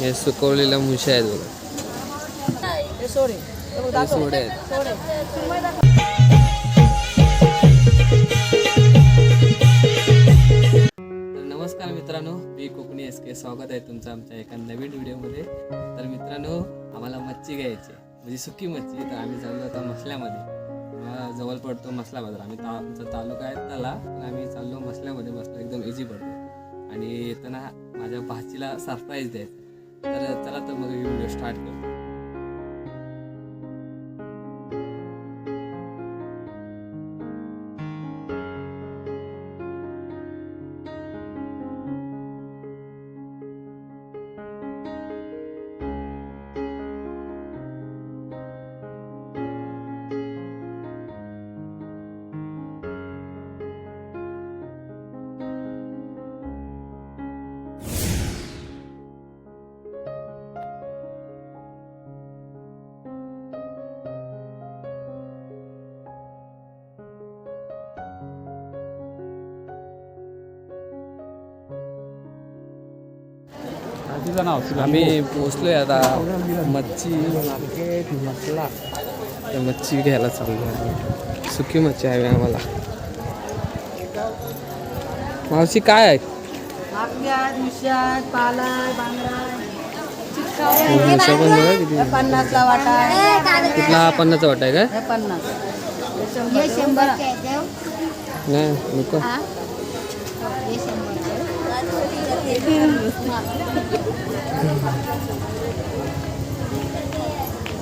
हे सुकवलेल्या मुशी आहेत बघा. सोडे. आहेत. नमस्कार मित्रांनो मी कोकणी एस के स्वागत आहे तुमचं आमच्या एका नवीन व्हिडिओमध्ये. तर मित्रांनो आम्हाला मच्छी घ्यायची. म्हणजे सुकी मच्छी तर आम्ही चाललो आता मसल्यामध्ये. आम्हाला जवळ पडतो मसला बाजार आम्ही ता आमचा तालुका आहे त्याला आम्ही चाललो मसल्यामध्ये. मसला एकदम इझी पडतो. आणि येताना माझ्या भाचीला सरप्राईज द्यायचं. तर चला तर मग व्हिडिओ स्टार्ट करू. आम्ही पोचलोय आता मच्छी मार्केट मसला त्या मच्छी घ्यायला चाललो आहे सुकी मच्छी हवी आम्हाला. मावशी काय आहे? पण बघा किती? हे पन्नासला वाटा. कुठला हा पन्नाचा वाटा आहे काय? हे पन्नास. शंभर. नाही नको.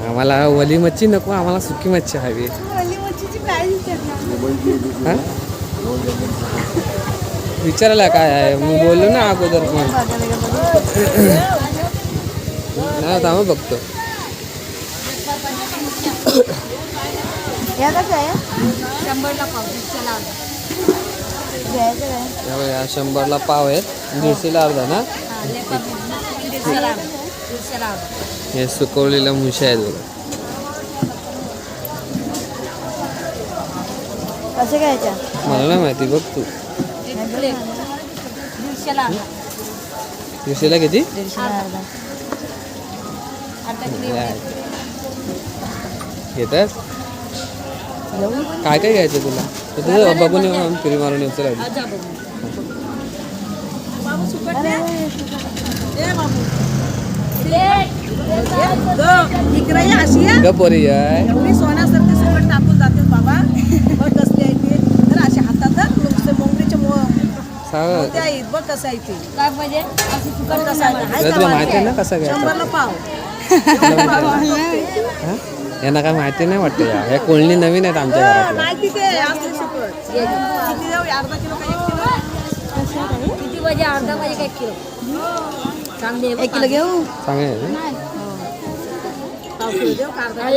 आम्हाला वली मच्छी नको आम्हाला सुकी मच्छी हवी. हा? विचारायला काय आहे मी बोललो ना अगोदर पण. नाही थांबा बघतो. शंभरला पाव आहेत. दीडशेला अर्धा ना. हे सुकवलेल्या मुशी आहेत बघा. घ्यायच्या मला नाही माहिती बघ तू. दीडशेला. दीडशेला किती. घेतात? काय काय घ्यायचं तुला? बघून येऊ फिरी मारून येऊ चला. अशी आहे. ग पोरी आहे एवढी सोन्यासारखी सुकट टाकून जाते बाबा. बघ कसली आहे ती. तर अशी हातात धर, नुसते मोंगरीचे मो सांग. मोती आहेत बघ कसं आहे ती. काय पाहिजे अशी सुकट कसं आहे तुला माहिती आहे ना कसा घ्यायचा शंभरला पाव. हा? यांना काय माहिती नाही वाटतं या. कोळणी नवीन आहेत आमच्या घरातल्या. माहिती ते असली सुकट किती देऊ? अर्धा किलो का एक किलो किती पाहिजे अर्धा पाहिजे एक किलो? चांगली एक किलो घेऊ?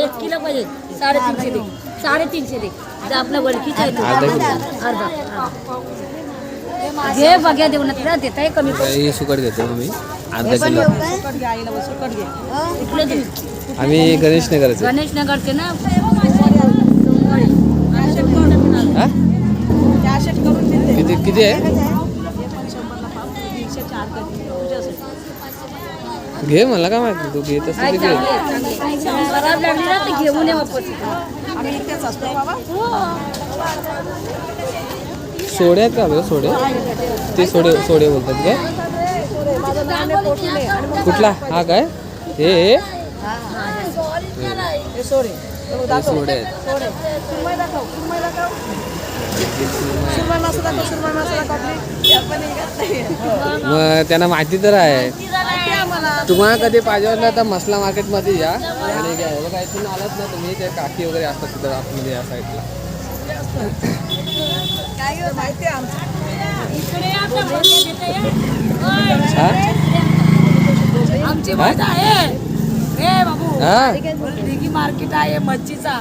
एक किलो पाहिजे साडेतीनशे दे. साडेतीनशे दे. जे आपल्या वळखीचे आहे अर्धा किलो. अर्धा घे बघ्या देऊ ना तुला देताय कमी ही सुकट घेतो आम्ही. अर्धा किलो. सुकट घे आईला सुकट घे. इकडे दे आम्ही गणेश नगरचे. गणेश नगरचे ना? हा? किती किती आहे? घे मला काय माहिती तू घेत घेऊन असतो बाबा सोडे आहेत का बरं सोडे? ते सोडे सोडे बोलतात काय कुठला? हा काय? हे सोडे मग त्यांना माहिती तर आहे. तुम्हाला कधी पाहिजे वाटलं तर मसला मार्केटमध्ये या. आणि घ्या बघा इथून आलात ना तुम्ही ते काकी वगैरे असतात तिथं आतमध्ये या साईडला काय गं, माहिती आहे आमचं. हा? आमची? मजा आहे. मार्केट आहे मच्छीचा.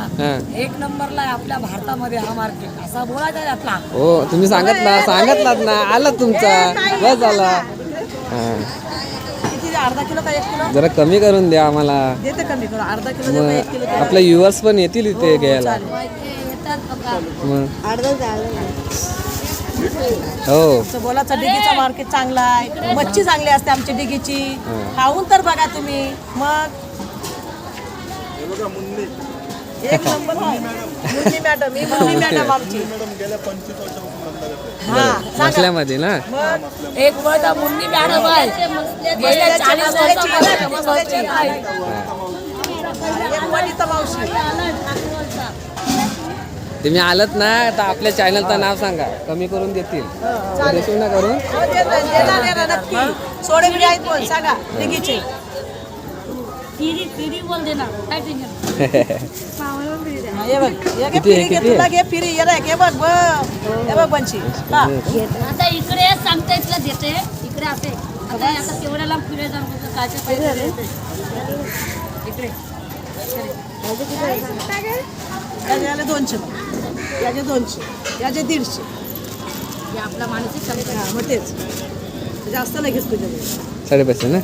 एक नंबरला आहे आपल्या भारतामध्ये हा मार्केट. असा बोलायचा आपला हो तुम्ही सांगितला सांगितलात ना आला तुमचा. बस झाला. हा. अर्धा किलो का एक किलो? जरा कमी करून द्या आम्हाला. देते कमी करू अर्धा किलो देऊ का एक किलो मग आपले युवर्स पण येतील इथे घ्यायला. चालेल. मग. अर्धा हो. आमचं बोलाचं डिगीचा मार्केट चांगला आहे. मच्छी चांगली असते आमची डिगीची. खाऊन तर बघा तुम्ही. मग. एक नंबर. मुन्नी मॅडम ही मुन्नी मॅडम आमची. हा मसल्यामध्ये ना? एक वर्ष मुन्नी मॅडम आहे गेल्या चाळीस वर्षापासून मसाल्याची आहे. एक वनिता मावशी. तुम्ही आलत ना तर आपल्या चॅनलचं नाव सांगा. कमी करून देतील. देशील ना करून. हो, सोडे सांगा फिरी फिरी बोल देना काय टेन्शन घे आहे, फिरी घे आहे? घे फिरी ये हे बघ बघ हे बघ बनशी हा. आता इकडे सांगता इथलं देते. इकडे असे आता आता लांब फिरायला जाऊन पाहिजे इकडे याचे आले दोनशे याचे दोनशे याचे दीडशे. हे आपला मानसिक समजा हा मग तेच. जास्त नाही घेत तुझ्या साडेपाचशे ना?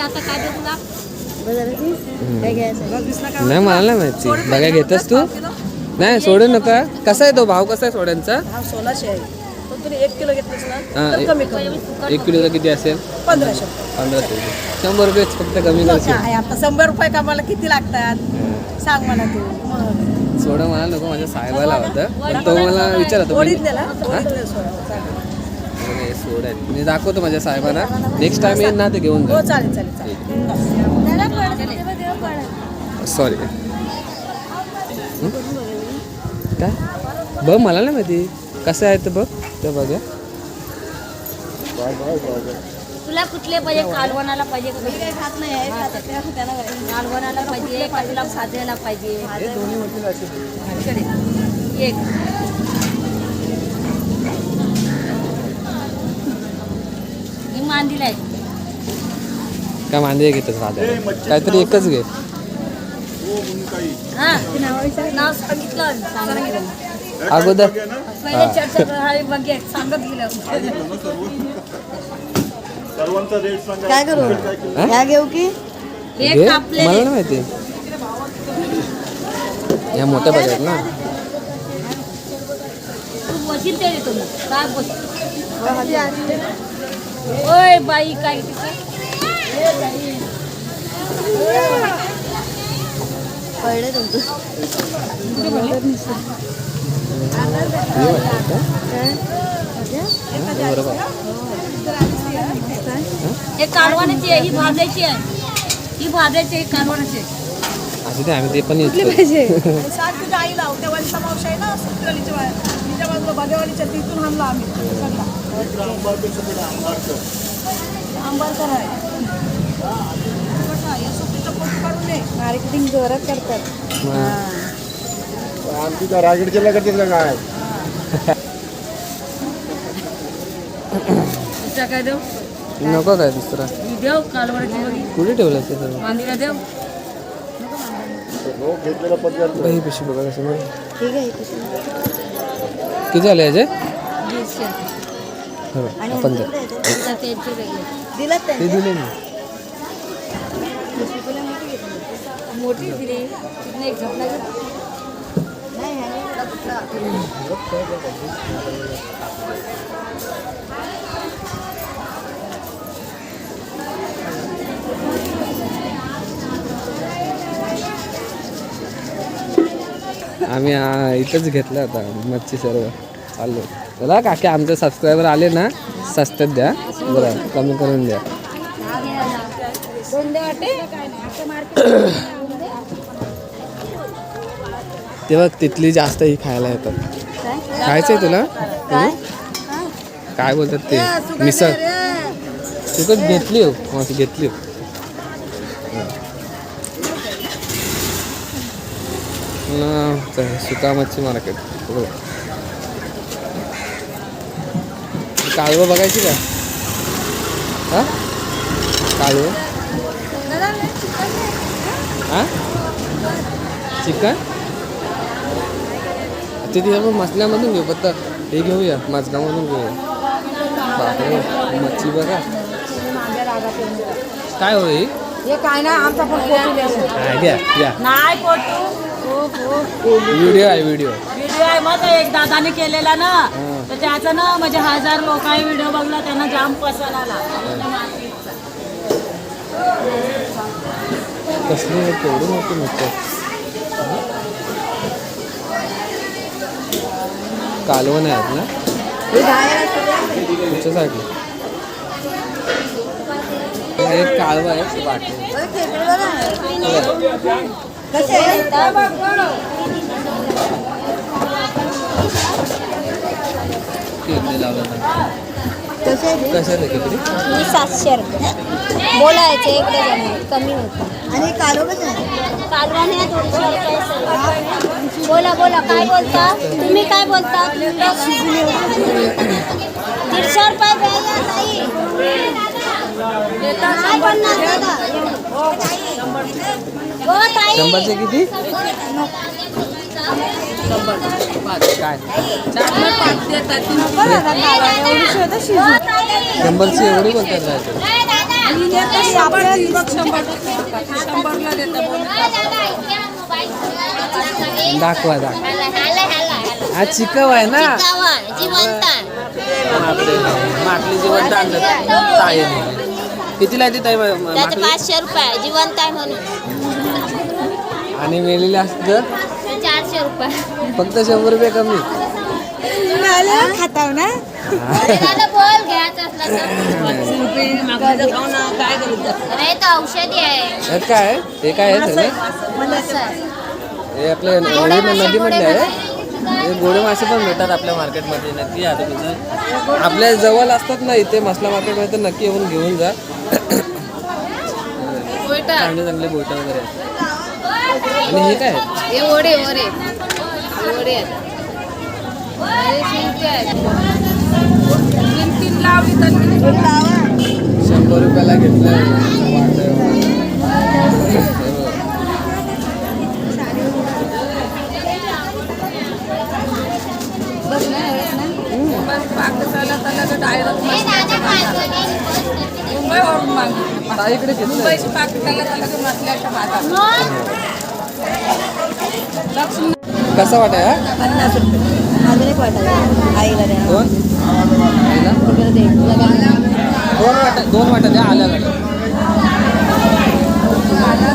आता काय देऊ तुला? नाही मला नाही माहिती. बघा घेतस तू? नाही सोडू नका. कसा आहे तो भाव? कसा आहे सोड्यांचा? हा सोळाशे आहे. एक किलो हा, तर एक- किलोचा किती असेल? पंधराशे. पंधराशे. शंभर रुपये फक्त कमी काय आता शंभर रुपये कामाला किती लागतात? सांग मला तू. सोडा मला नको माझ्या साहेबाला होतं पण तो मला विचारत. सोड मी दाखवतो माझ्या साहेबांना. नेक्स्ट टाइम येईन ना ते घेऊन हो जा चालेल चालेल. चालेल सॉरी काय? बघ मला नाही माहिती. कसं आहे ते बघ. ते बघा तुला कुठले पाहिजे? कालवणाला पाहिजे का? कालवणाला पाहिजे का? तुला साध्याला पाहिजे. एक. मांदीला आहे. काय मांदे घेतच काहीतरी एकच घे. नाव सांगितलं सांगितलं अगोदर. सांगत गेलं काय करू? ह्या घेऊ की? मला नाही माहिती. ह्या मोठ्या पाहिजेत ना. काय ओय बाई काय? बरोबर हे कालवणाची आहे ही भाजायची आहे ही भाजायची आहे कालवणाची आहे. असं ते आम्ही ते पण यूज करतो सांग तुझ्या आईला त्या वंशा मावशी आहे ना सुत्रलीच्या वा- तिच्या बाजूला बागेवालीच्या तिथून आणला आम्ही सगळा. आंबारकर आहे बघा, या सुट्टीचा फोटो काढून दे मार्केटिंग जोरात करतात. आमची तर रायगड जिल्हा करते का काय दुसरा काय देऊ? नको काय दुसरा. ही देऊ? बघी कुठे ठेवलं ते सर्व मांदीला देऊ? घेतलेला पदार्थ ही पिशवी बघा कसं किती झाले याचे? दीडशे हो, आपण त्यांचे वेगळे. ते दिले ना मोठी दिली तिथनं एक झपला. आम्ही इथंच घेतलं आता मच्छी सर्व. चाललो चला काकी आमचे सबस्क्रायबर आले ना स्वस्तात द्या. बरं कमी करून द्या. ते बघ तिथली जास्त ही खायला येतात. खायचंय तुला? काय? बोलतात ते? मिसळ. तिकट घेतली हो घेतली हो. सुका मच्छी मार्केट. कालवं बघायची का? हा? कालवं? हा? चिकन? ते तिथे आपण मसल्यामधून घेऊ फक्त हे घेऊया माझगावमधून घेऊया. बापरे मच्छी बघा. काय हो ही? काय नाही आमचा पण घ्या. घ्या नाही व्हिडिओ आहे व्हिडिओ. व्हिडिओ आहे मग एक दादाने केलेला ना. तर त्याचा ना म्हणजे हजार लोकांनी व्हिडिओ बघला त्यांना जाम पसंत आला. कसली आहे केवढी मोठी मिरची कालवण आहेत ना? तुमच्यासाठी. एक कालवा आहे वाटलं कसे केळी लावलं कसे कशा आहे केकडी मी सातशे रुपये. बोलायचे एक डझन कमी होतं. आणि कालो कसं कालवाने दोनशे रुपये. सर्व. बोला बोला काय बोलता? तुम्ही काय बोलता? दीडशे रुपये द्यायला ताई. काय पन्नास दादा? हो ताई. शंभरचे किती? काय एवढीशी होतं शिजून ताई. शंभरची एवढी बोलतात दादा दाखवा दाखवा. हा चिकव आहे ना? माकली जिवंत आणलं ताई कितीला आहे ती ताई? पाचशे रुपये जिवंत आहे म्हणून. आणि मेलेले असतं चारशे रुपये. फक्त शंभर रुपये कमी. खाताव ना? तो औषधी आहे. हे काय? हे काय आहे सगळे? हे आपले नदी नदीमधले आहे हे गोडे मासे पण भेटतात आपल्या मार्केटमध्ये नक्की या तुम्ही आपल्या जवळ असतात ना इथे मसला मार्केटमध्ये तर नक्की येऊन घेऊन जा. चांगले चांगले बोट वगैरे. आणि हे काय? हे ओढे ओढे शंभर रुपयाला घेतलं. ताईकडे घेतलं कसा वाटाय हा? पन्नास रुपये. अजून एक वाटायला. आईला द्या. दोन? आईला? नाही. दोन वाटा दोन वाटा द्या आल्या गाड्या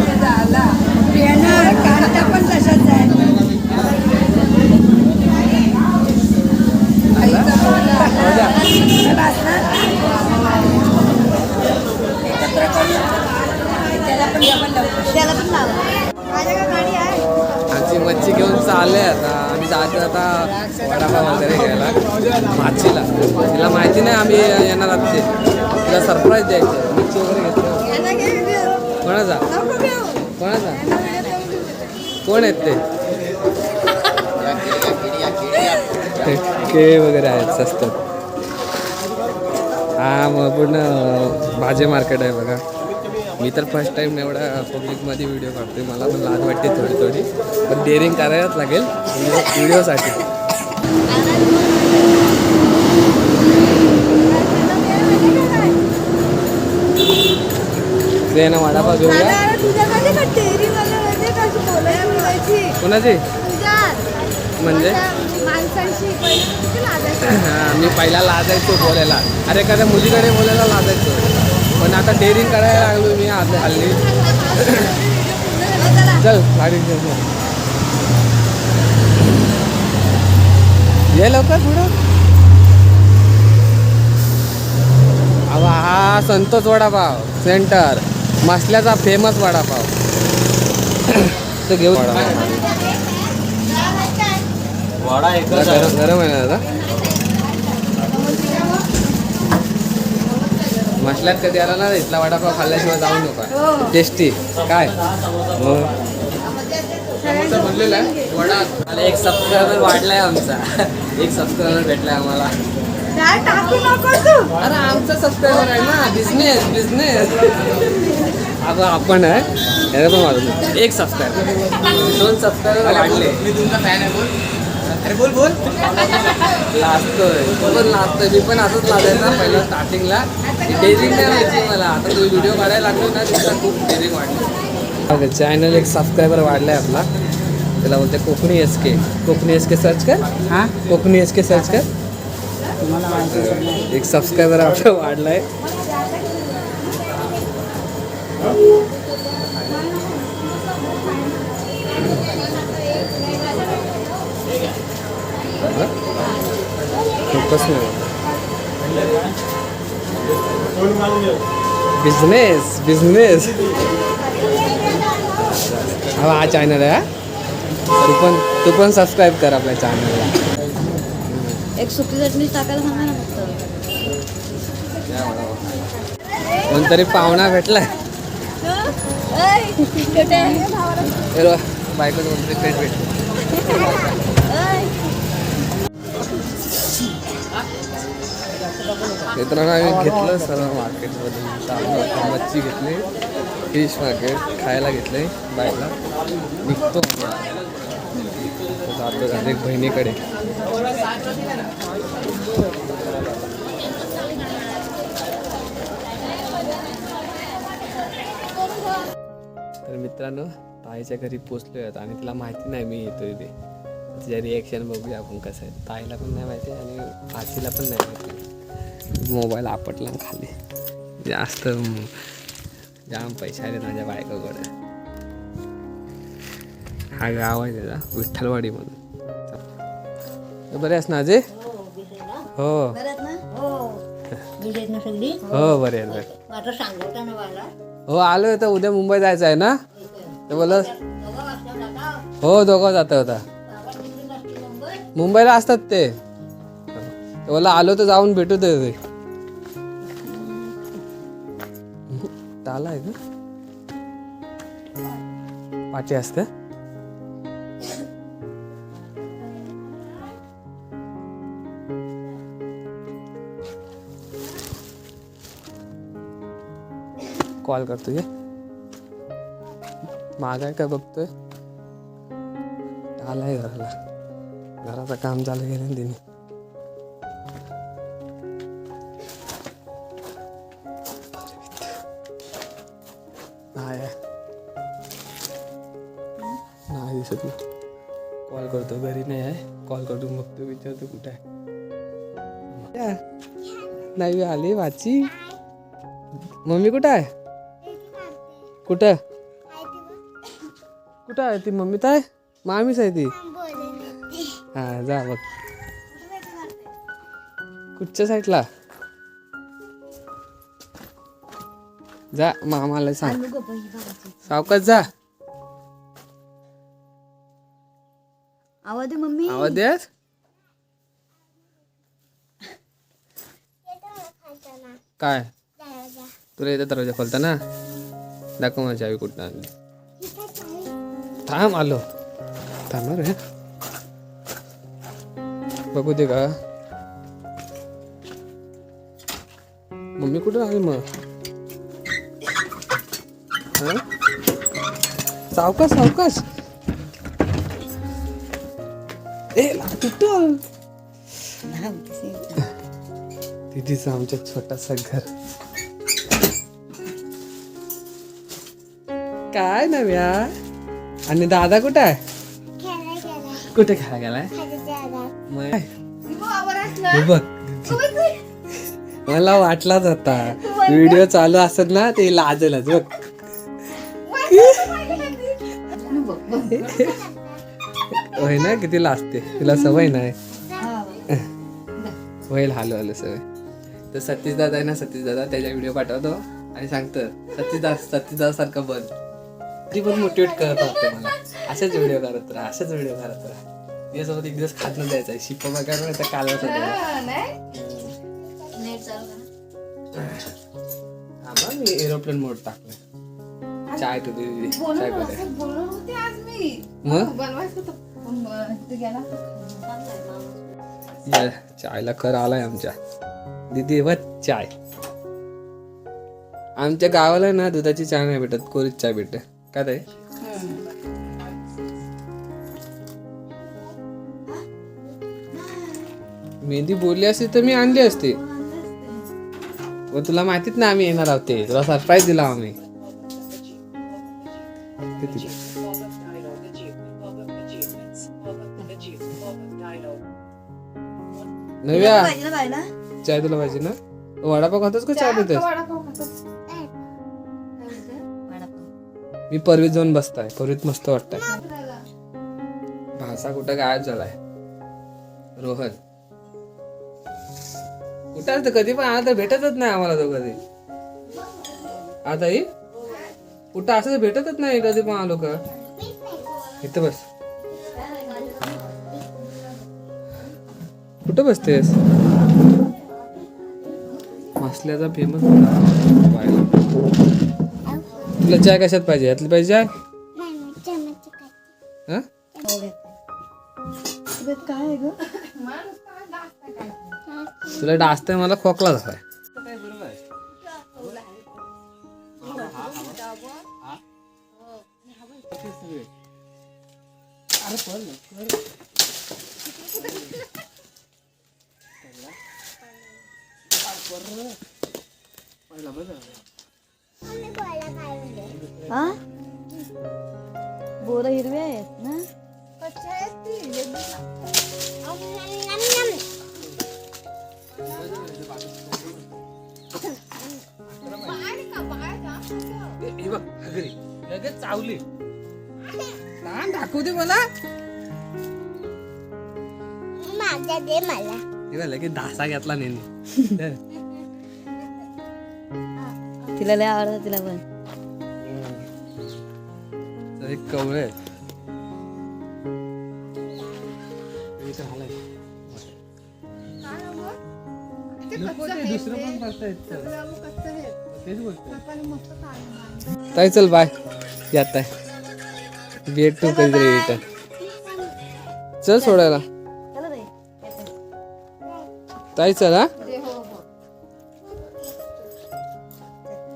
येणार, कांदा पण तसाच आहे आईचा पोळा. त्याला पण लावा माझ्याकडे गाडी आहे आमची मच्छी घेऊन चालले आता. आम्ही जातो आता वडापाव वगैरे घ्यायला. माचीला तिला माहिती नाही आम्ही येणार ते तिला सरप्राईज द्यायचं. मच्छी वगैरे घेतलं. कोणाचा. कोणाचा. कोण आहेत ते? केळी वगैरे आहेत स्वस्त हा मग पूर्ण भाजी मार्केट आहे बघा. मी तर फर्स्ट टाइम एवढा पब्लिकमध्ये व्हिडिओ काढतोय. मला पण लाज वाटते थोडी थोडी. पण डेअरिंग करायलाच लागेल. व्हिडिओसाठी ते ना वडापाव घेऊया कोणाची? म्हणजे. हा, मी पहिला लाजायचो बोलायला. अरे एखाद्या मुलीकडे बोलायला लाजायचो. पण आता डेअरिंग करायला लागलो मी आज हल्ली चल गाडी घेऊन ये. लवकर पुढं. अहो हा संतोष वडापाव सेंटर. मसल्याचा फेमस वडापाव. तो घेऊ वडा गरम गरम आहे ना दादा मसल्यात कधी आला ना इथला वडापाव खाल्ल्याशिवाय जाऊ नका. टेस्टी. काय? मग? बनलेला आहे वडा मला एक सबस्क्रायबर वाढलाय आमचा. एक सबस्क्रायबर भेटलाय आम्हाला. अरे आमचा सबस्क्रायबर आहे ना. बिझनेस बिझनेस अगं आपण आहे. याला पण वाढवलं एक सबस्क्रायबर दोन सबस्क्रायबर वाढले. मी तुमचा फॅन आहे बोल. अरे बोल बोल. लाजतोय. तो पण लाजतोय. मी पण असंच लाजायचा पहिला स्टार्टिंगला डेअरिंग नाही व्हायची मला. आता तो व्हिडिओ काढायला लागलो ना तिथला खूप डेअरिंग वाढली चॅनल एक सबस्क्रायबर वाढलाय आपला. त्याला बोलते Kokani S K Kokani S K search कर. हाँ? कोकणी एस के सर्च कर. एक सबस्क्रायबर आपला वाढलाय. फोकस बिझनेस बिझनेस हा हा चॅनल आहे तू पण तू पण सबस्क्राईब कर आपल्या चॅनलला एक सुकी चटणी टाकायला सांगा ना फक्त. कोणतरी पाहुणा भेटलाय. हे? रो, बायको कोणतरी भेटली. मित्रांनो आम्ही घेतलं सर्व मार्केटमधून चांगलं मच्छी घेतली फिश मार्केट खायला घेतले बायला निघतो जातो डायरेक्ट बहिणीकडे. तर मित्रांनो ताईच्या घरी पोचलो आहेत आणि तिला माहिती नाही मी येतो इथे तिच्या रिॲक्शन बघूया आपण कसं आहे. ताईला पण नाही माहिती आणि आजीला पण नाही माहिती. मोबाईल आपटला खाली. जास्त जाम पैसे आले माझ्या बायकोकडे. हा गाव आहे त्याचा विठ्ठलवाडी म्हणून. बरे आहेस ना अजय हो. हो बरे हो आलोय तर उद्या मुंबई जायचं आहे ना? तर बोल हो दोघं जातं होता मुंबईला असतात ते. बोला आलो तर जाऊन भेटू दे. ते. ताला आहे का पाठी असते. कॉल करतो ये मागाय काय बघतोय? आलाय घराला. घराचं काम चालू केलं ना तिने. विचारतो कुठे आहे. नाही आली वाची. मम्मी कुठं आहे? कुठं? कुठं आहे ती मम्मी आहे मामीच आहे ती. हा जा बघ. कुठच्या साईडला? जा मामाला सांग. सावकाश जा. आवाज मम्मी. आवाज काय? तुला येतं दरवाजा खोलता ना? दाखव माझी चावी कुठं आणली. थांब आलो. थांब रे बघू दे का? मम्मी कुठं आली मग? सावकाश सावकाश. ए कुठं? दिदीचं आमच्या छोटासा घर. काय नव्या? आणि दादा कुठं आहे? कुठे खेळायला गेलाय? मग बघ मला वाटलाच होता व्हिडिओ चालू असत ना ते लाजलच बघ. होय ना किती लाजते तिला सवय नाही. होईल हालो हालो सवय. तर सतीश दादा आहे ना सतीश दादा त्याच्या व्हिडिओ पाठवतो आणि सांगतं सतीश दादा सतीश दादा सारखं बन ती पण मोटिवेट करत होते मला. असेच व्हिडिओ करत राहा असेच व्हिडिओ करत राहा. यासोबत एक दिवस खात जायचं आहे. शिप्पा बघायला तर काल हा बघ मी एरोप्लेन मोड टाकलं चाय तू दे चाय मी. मग? चायला कर आलाय आमच्या. दीदी चाय. आमच्या गावाला ना दुधाची चाय नाही भेटत कोरीच चाय भेटत. काय ते मेहंदी बोलली असती तर मी आणली असती. व तुला माहितीच ना आम्ही येणार आहोत ते. तुला सरप्राईज दिला आम्ही. नव्या. चाय तुला पाहिजे ना? वडापाव खातोस का चहा पितोस? मी परवीत जाऊन बसताय. परवीत मस्त वाटतंय. भासा कुठं गायब झालाय? रोहन. कुठं असतं कधी पण आला तर भेटतच नाही आम्हाला तो कधी. आता ही? कुठं असं भेटतच नाही कधी पण आलो का? इथं बस. कुठं बसतेस? मसल्याचा फेमस तुला चाय कशात पाहिजे? यातली पाहिजे चाय हा? तुला डासतंय मला खोकला झालाय घरी. लगेच चावली. लहान दाखवू दे मला. माझ्या दे मला. बघ, लगेच डासा घेतला नेहमी. तिला लय आवडत तिला पण. एक कवळे. ते दुसरं पण बसता. तेच बोलतोय. ताई चल बाय यात आहे भेट तू कधीतरी रिटर्न चल सोडायला. ताई. चल हा.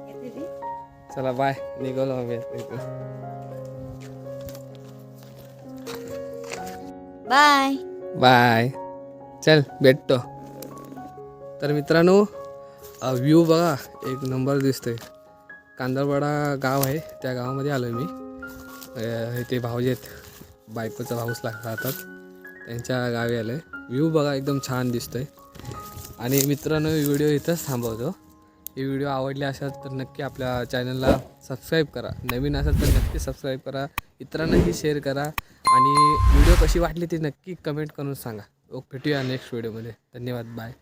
येते ती चला बाय निघालो आम्ही. बाय बाय चल भेटतो. तर मित्रांनो व्ह्यू बघा एक नंबर दिसतोय. कांदळवाडा गाव आहे त्या गावामध्ये आलो आहे मी इथे भाऊजी आहेत. बायकोचा भाऊस लाग राहतात. त्यांच्या गावी आलो आहे व्ह्यू बघा एकदम छान दिसतोय. आणि मित्रांनो व्हिडिओ इथंच थांबवतो. हे व्हिडिओ आवडले असेल तर नक्की आपल्या चॅनलला सबस्क्राईब करा. नवीन असेल तर नक्की सबस्क्राईब करा. इतरांनाही शेअर करा. आणि व्हिडिओ कशी वाटली ती नक्की कमेंट करून सांगा. ओके भेटूया नेक्स्ट व्हिडिओमध्ये धन्यवाद बाय